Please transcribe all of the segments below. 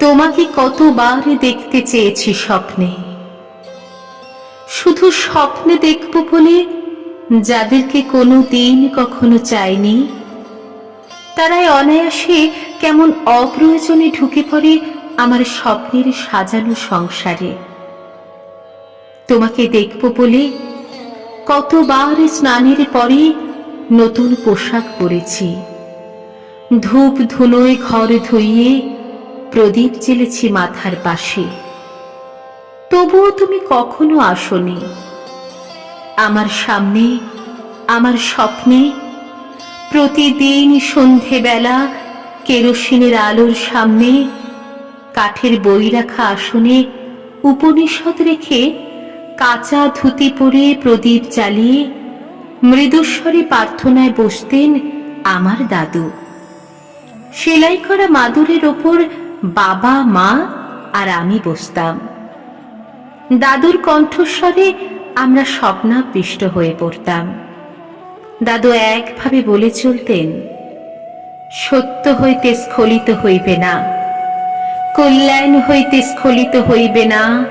তোমাকে কতবার দেখতে চেয়েছি স্বপ্নে। শুধু স্বপ্নে দেখব বলে যাদেরকে কোনো দিন কখনো চাইনি, তারাই অনায়াসে কেমন অপ্রয়োজনে ঢুকে পড়ে আমার স্বপ্নের সাজানো সংসারে। তোমাকে দেখব বলে কতবার স্নানের পরে নতুন পোশাক পরেছি। ধূপ ধুনোয় ঘর ধুইয়ে প্রদীপ জেলেছি মাথার পাশে। তবুও তুমি কখনো আসনি। আমার সামনে, আমার স্বপ্নে প্রতিদিন সন্ধেবেলা কেরোসিনের আলোর সামনে কাঠের বই রাখা আসনে উপনিষদ রেখে কাঁচা ধুতি পরে প্রদীপ জ্বালিয়ে মৃদুস্বরে প্রার্থনায় বসতেন আমার দাদু। সেলাই করা মাদুরের ওপর বাবা, মা আর আমি বসতাম। দাদুর কণ্ঠস্বরে আমরা স্বপ্নাবিষ্ট হয়ে পড়তাম। দাদু একভাবে বলে চলতেন, সত্য হইতে স্খলিত হইবে না, কল্যাণ হইতে স্খলিত হইবে না,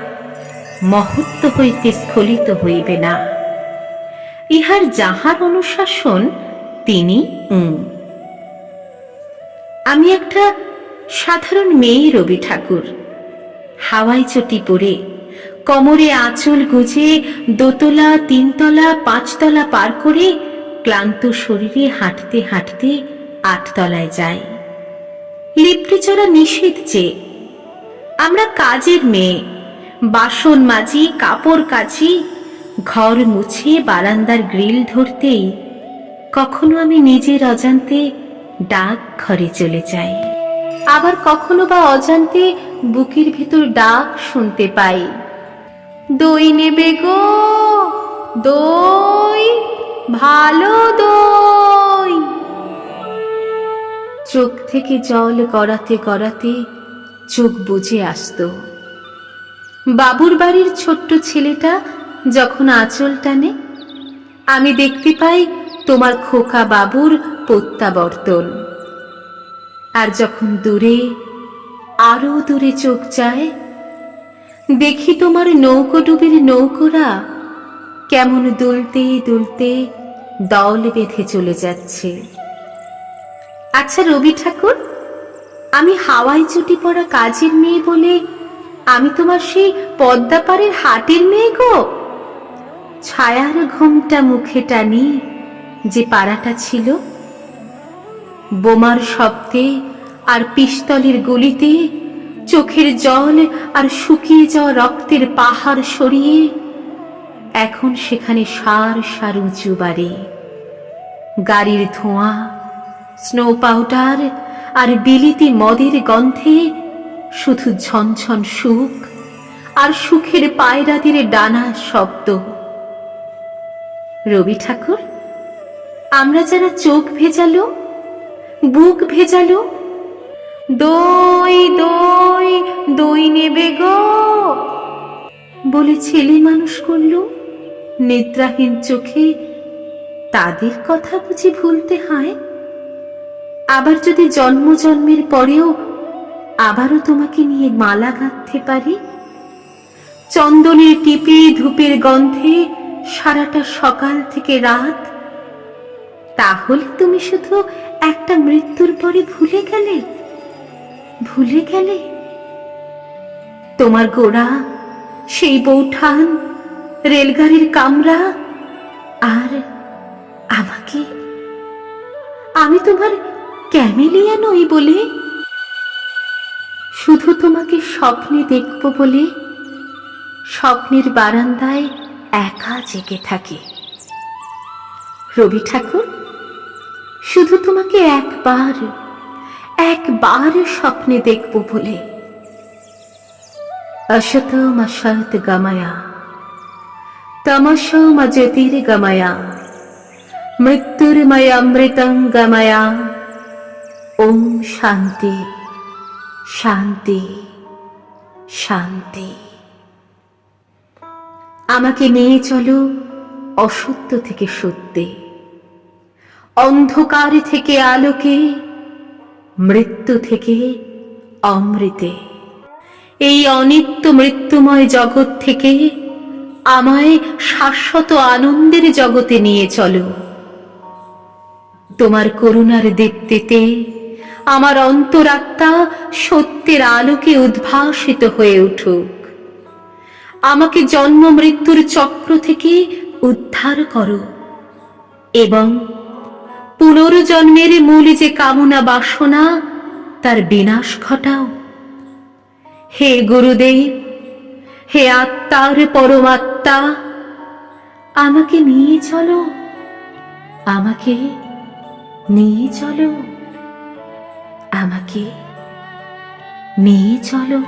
মহত্ব হইতে স্খলিত হইবে না। ইহার যাহার অনুশাসন, তিনি উম। আমি একটা সাধারণ মেয়ে, রবি ঠাকুর। হাওয়াই চটি পরে, কোমরে আঁচল গুজে, দোতলা, তিনতলা, পাঁচতলা পার করে ক্লান্ত শরীরে হাঁটতে হাঁটতে আটতলায় যাই। লিপ্টে চড়া নিষেধ যে, আমরা কাজের মেয়ে, বাসন মাজি, কাপড় কাচি ঘর মুছে বারান্দার গ্রিল ধরতেই কখনো আমি নিজের অজান্তে ডাক ঘরে চলে যাই। আবার কখনো বা অজান্তে বুকের ভেতর ডাক শুনতে পাই। দই নেবে গো, দই, ভালো দই। চোখ থেকে জল গড়াতে গড়াতে চোখ বুঝে আসতো। বাবুর বাড়ির ছোট্ট ছেলেটা যখন আঁচল টানে, আমি দেখতে পাই তোমার খোকা বাবুর প্রত্যাবর্তন। আর যখন দূরে আরও দূরে চোখ যায়, দেখি তোমার নৌকোডুবির নৌকোরা কেমন দুলতে দুলতে দল বেঁধে চলে যাচ্ছে। আচ্ছা রবি ঠাকুর, আমি হাওয়াই চুটি পড়া কাজের মেয়ে বলে আমি তোমার সেই পদ্মাপাড়ের হাটের মেয়ে গো? ছায়ার ঘুমটা মুখে টানি যে পাড়াটা ছিল। বোমার শব্দে আর পিস্তলের গুলিতে চোখের জল আর শুকিয়ে যাওয়া রক্তের পাহাড় সরিয়ে এখন সেখানে সার সার উঁচু বাড়ি। গাড়ির ধোঁয়া স্নো পাউডার আর বিলিতি মদের গন্ধে শুধু ঝনঝন সুখ আর সুখের পায়রাদের ডানা শব্দ। রবি ঠাকুর, আমরা যারা চোখ ভেজালো, বুক ভেজালো, দই দই দই নেবে গো। বলে ছেলে মানুষ করল, নিদ্রাহীন চোখে তাদের কথা বুঝি ভুলতে হয়? আবার যদি জন্ম জন্মের পরেও আবারও তোমাকে নিয়ে মালা গাঁথতে পারি? চন্দনের টিপে ধূপের গন্ধে সারাটা সকাল থেকে রাত? তাহলে তুমি শুধু একটা মৃত্যুর পরে ভুলে গেলে? ভুলে গেলে? তোমার গোড়া, সেই বৌঠান, রেলগাড়ির কামরা, আর আমাকে? আমি তোমার ক্যামেলিয়া নই বলে? শুধু তোমাকে স্বপ্নে দেখব বলে? স্বপ্নের বারান্দায় একা জেগে থাকে। রবি ঠাকুর, শুধু তোমাকে একবার একবার স্বপ্নে দেখব বলে। অসত মসত গময়া তমস মজ্যোতির গময়া মৃত্যুর্ময় অমৃতং গময়া। ওম শান্তি শান্তি শান্তি। আমাকে নিয়ে চলো অসত্য থেকে সত্যে। অন্ধকার থেকে আলোকে, মৃত্যু থেকে অমৃতে। এই অনিত্য মৃত্যুময় জগৎ থেকে আমায় শাশ্বত আনন্দের জগতে নিয়ে চলো। তোমার করুণার দীপ্তিতে আমার অন্তরাত্মা সত্যের আলোকে উদ্ভাসিত হয়ে উঠুক। আমাকে জন্ম মৃত্যুর চক্র থেকে উদ্ধার করো। এবং পুনর্জন্মের মূল যে কামনা বাসনা, তার বিনাশ ঘটাও। হে গুরুদেব, হে আত্মার পরমাত্মা, আমাকে নিয়ে চলো। আমাকে নিয়ে চলো। আমাকে নিয়ে চলো।